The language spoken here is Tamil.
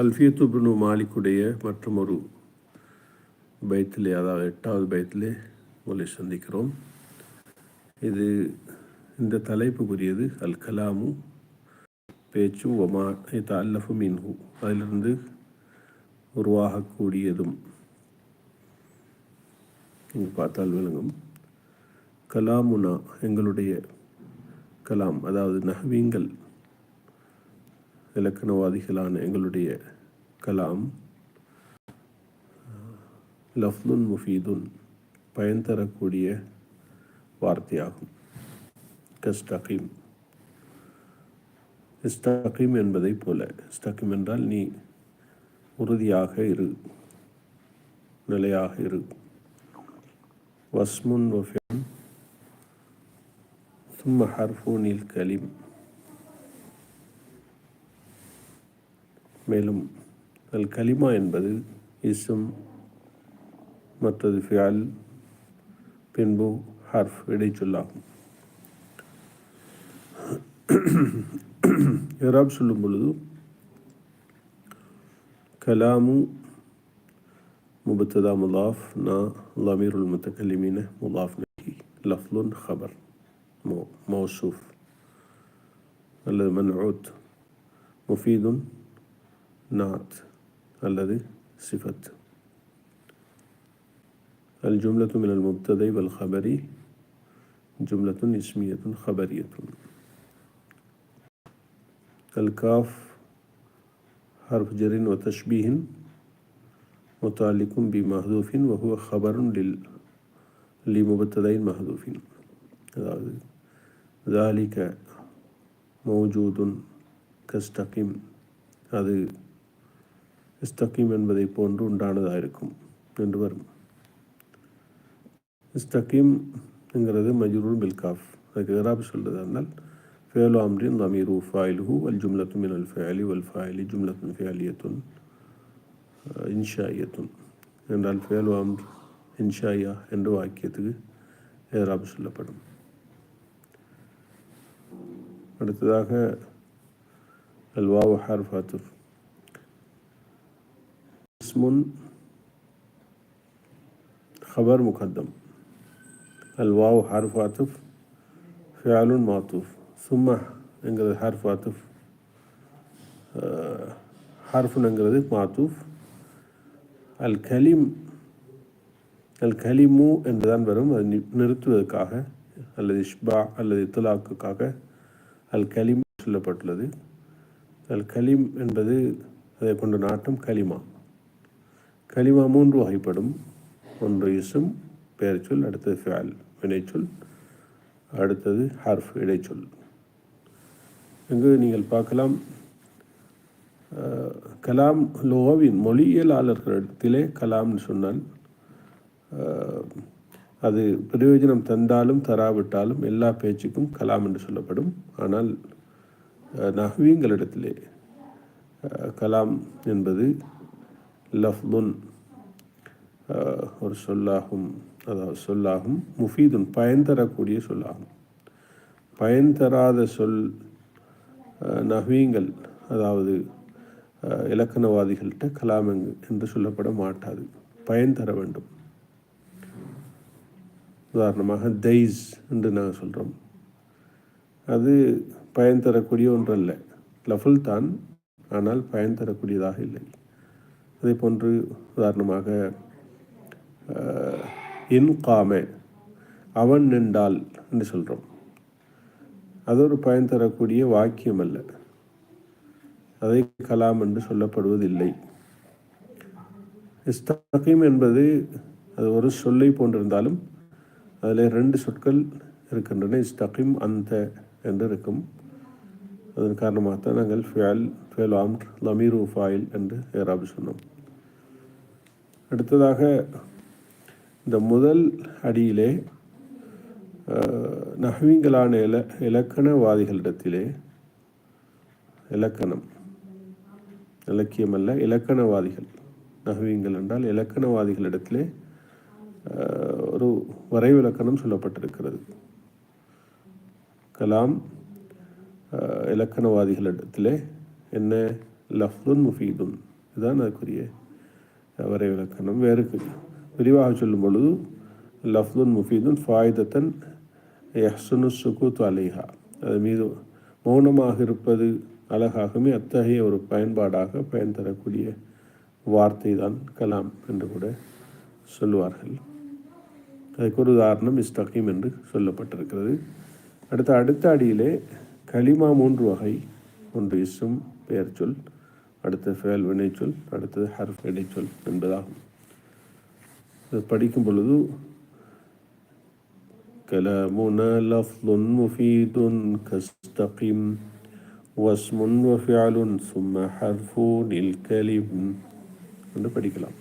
அல்ஃபியத்துப்னு மாலிக்குடைய மற்றும் ஒரு பைத்திலே அதாவது எட்டாவது பைத்திலே உங்களை சந்திக்கிறோம். இது இந்த தலைப்புக்குரியது அல் கலாமு பேச்சும் ஒமா இது அல்லஃபு மின்ஹு. அதிலிருந்து உருவாகக்கூடியதும் இங்கு பார்த்தால் விளங்கும். கலாமுனா எங்களுடைய கலாம் அதாவது நஹ்வீங்கள். இலக்கணவாதிகளான எங்களுடைய கலாம் லஃப்லுன் முஃபீதுன் பயன் தரக்கூடிய வார்த்தையாகும். கஸ்டகீம். இஸ்டகீம் என்பதை போல இஸ்டகீம் என்றால் நீ உறுதியாக இரு நிலையாக இரு. வஸ்முன் வஃபின் சும்ம ஹர்ஃபூனில் கலிம். மேலும் அல் கலிமா என்பது இசும் மற்றது ஃபியால் பின்பு ஹர்ஃப் இடைச்சொல்லாகும் இராப் சொல்லும் பொழுது கலாமு مبتدا مضاف نا ضمير المتكلمين مضاف إليه لفظ خبر موصوف الذي منعوت مفيد نعت الذي صفة الجملة من المبتدأ والخبر جملة اسمية خبرية. الكاف حرف جر وتشبيه متعلق بمحذوف وهو خبر لل لمبتدأ محذوف. ذلك موجود كاستقم அது இஸ்தகீம் என்பதை போன்று உண்டானதாக இருக்கும் என்று வரும். இஸ்தகீம்ங்கிறது மஜ்ரூர் பில்காஃப் அதுக்கு இராப் சொல்றது என்றால் ஃபேலு அம்ரின் தமீரு ஃபாயிலுஹு அல் ஜும்லத்து மின் அல் ஃபேலி வல் ஃபாயிலி ஜும்லத்துன் ஃபேலியத்துன் இன்ஷாயத்துன் என்றால் ஃபேலு அம்ர் இன்ஷாயா என்ற வாக்கியத்துக்கு ஏராப் சொல்லப்படும். அடுத்ததாக அல்வாவு ஹார்ஃபாத்துர் اسم خبر مقدم الواو حرف عطف فعل معطوف ثم என்கிறது ஹர்ஃப் ஆத்துஃப் ஹர்ஃபுனுங்கிறது மாத்தூஃப் அல் கலிம் அல் கலிமு என்றுதான் வரும் அது நிறுத்துவதற்காக அல்லது இஷ்பா அல்லது இத்துலாக்குக்காக அல் கலிம் சொல்லப்பட்டுள்ளது அல் கலிம் என்பது அதை கொண்ட நாட்டம் கலிமா கலிமா மூன்று வகைப்படும். ஒன்று இசும் பெயர்ச்சொல் அடுத்தது ஃபியால் வினைச்சொல் அடுத்தது ஹர்ஃப் இடைச்சொல். இங்கு நீங்கள் பார்க்கலாம் கலாம் லோவின் மொழியியலாளர்களிடத்திலே கலாம்னு சொன்னால் அது பிரயோஜனம் தந்தாலும் தராவிட்டாலும் எல்லா பேச்சுக்கும் கலாம் என்று சொல்லப்படும். ஆனால் நகவியங்களிடத்திலே கலாம் என்பது லஃப்துன் ஒரு சொல்லாகும் அதாவது சொல்லாகும் முஃபீதுன் பயன் தரக்கூடிய சொல்லாகும். பயன் தராத சொல் நவீங்கள் அதாவது இலக்கணவாதிகள்கிட்ட கலாம் என்று சொல்லப்பட மாட்டாது. பயன் தர வேண்டும். உதாரணமாக தெய்ஸ் என்று நாங்கள் சொல்கிறோம் அது பயன் தரக்கூடிய ஒன்றல்ல. லஃபுல் தான் ஆனால் பயன் தரக்கூடியதாக இல்லை. அதே போன்று உதாரணமாக இன்காமே அவன் நின்றால் என்று சொல்கிறோம் அது ஒரு பயன் தரக்கூடிய வாக்கியம் அல்ல அதை கலாம் என்று சொல்லப்படுவதில்லை. இஸ்தகீம் என்பது அது ஒரு சொல்லை போன்றிருந்தாலும் அதில் ரெண்டு சொற்கள் இருக்கின்றன. இஸ்தகீம் அந்த என்று இருக்கும். அதன் காரணமாகத்தான் நாங்கள் ஃபியால் ஃபேல் ஆம்ர் லமீரு ஃபாயில் என்று ஏராபு சொன்னோம். அடுத்ததாக இந்த முதல் அடியிலே நகவிங்களான இல இலக்கணவாதிகளிடத்திலே இலக்கணம் இலக்கியம் அல்ல இலக்கணவாதிகள் நகவிங்கள் என்றால் இலக்கணவாதிகளிடத்திலே ஒரு வரைவிலக்கணம் சொல்லப்பட்டிருக்கிறது. கலாம் இலக்கணவாதிகளிடத்திலே என்ன? லஃப்ருன் முஃபீதுன். இதுதான் அதுக்குரிய வரை விளக்கணம். வேறு விரிவாக சொல்லும் பொழுது லஃப்துன் முஃபீதுன் ஃபாயுதத்தன் யஹ்சுனு சுகுத் அலிஹா. அது மீது மௌனமாக இருப்பது அழகாகவே அத்தகைய ஒரு பயன்பாடாக பயன் தரக்கூடிய வார்த்தை தான் கலாம் என்று கூட சொல்லுவார்கள். அதுக்கு ஒரு உதாரணம் இஸ்தகீம் என்று சொல்லப்பட்டிருக்கிறது. அடுத்த அடுத்த அடியிலே களிமா மூன்று வகை ஒன்று இஸ்ஸும் பெயர் சொல் அடுத்த ஃபேல் வினைச்சொல் அடுத்தது ஹர்ஃப் இடைச்சொல் என்பதாகும் இது படிக்கும் பொழுது كلامنا لفظ مفيد كاستقم واسم وفعل ثم حرف الكلم என்று படிக்கலாம்